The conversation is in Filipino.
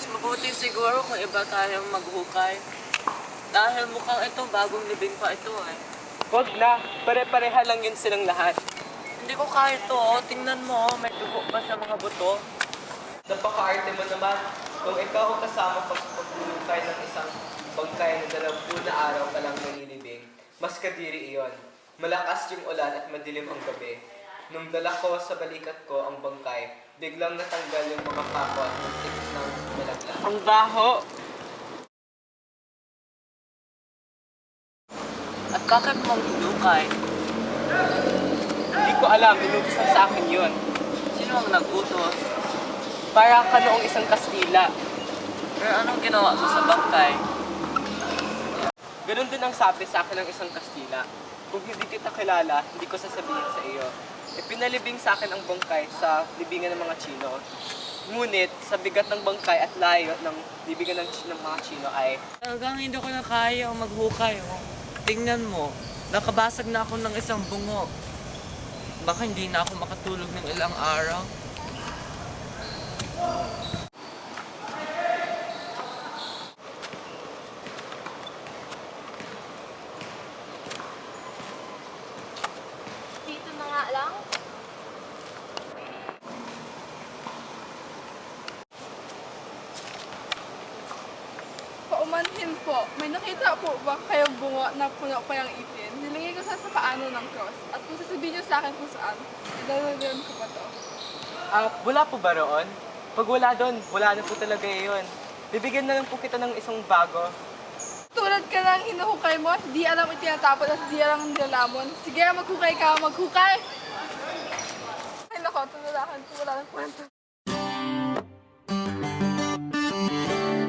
mas mabuti siguro kung iba tayong maghukay. Dahil mukhang ito, bagong libing pa ito eh. Huwag na, pare-pareha lang yun silang lahat. Hindi ko kaya ito, oh. Tingnan mo, oh. may dugo pa sa mga buto. Napaka-arte mo naman. Kung ikaw ang kasama pag paghulukay ng isang bangkay na dalawang na araw pa lang nalilibing, mas kadiri iyon. Malakas yung ulan at madilim ang gabi. Nung dala ko sa balikat ko ang bangkay, biglang natanggal yung mga pako at muntik ng malaglag. Ang baho! At bakit mo ang hinukay? Hindi ko alam, inutos lang sa akin yun. Sino ang nagutos? Para ka noong isang Kastila. Pero anong ginawa mo sa bangkay? Ganun din ang sabi sa akin ng isang Kastila. Kung hindi kita kilala, hindi ko sasabihin sa iyo. Ipinalibing sa akin ang bangkay sa libingan ng mga Chino. Ngunit, sa bigat ng bangkay at layo ng libingan ng, ng mga Chino ay Talagang hindi ko na kaya maghukay. Oh. Tingnan mo, nakabasag na ako ng isang bungo. Baka hindi na ako makatulog ng ilang araw. Dito na nga lang. Paumanhin po, may nakita po ba kayong bungo na puno pa yung ipin? Nilagay ko sa sa paano ng cross. At kung sasabihin niyo sa akin kung saan, idalagyan ko pa to. Ah, wala po ba roon? Pag wala doon, wala na po talaga yun. Bibigyan na lang po kita ng isang bago. Tulad ka ng hinuhukay mo, di alam itinatapon at di alam ang nilalamon. Sige, maghukay ka, maghukay! Ay nako, tulalakan ko, wala nang kwento.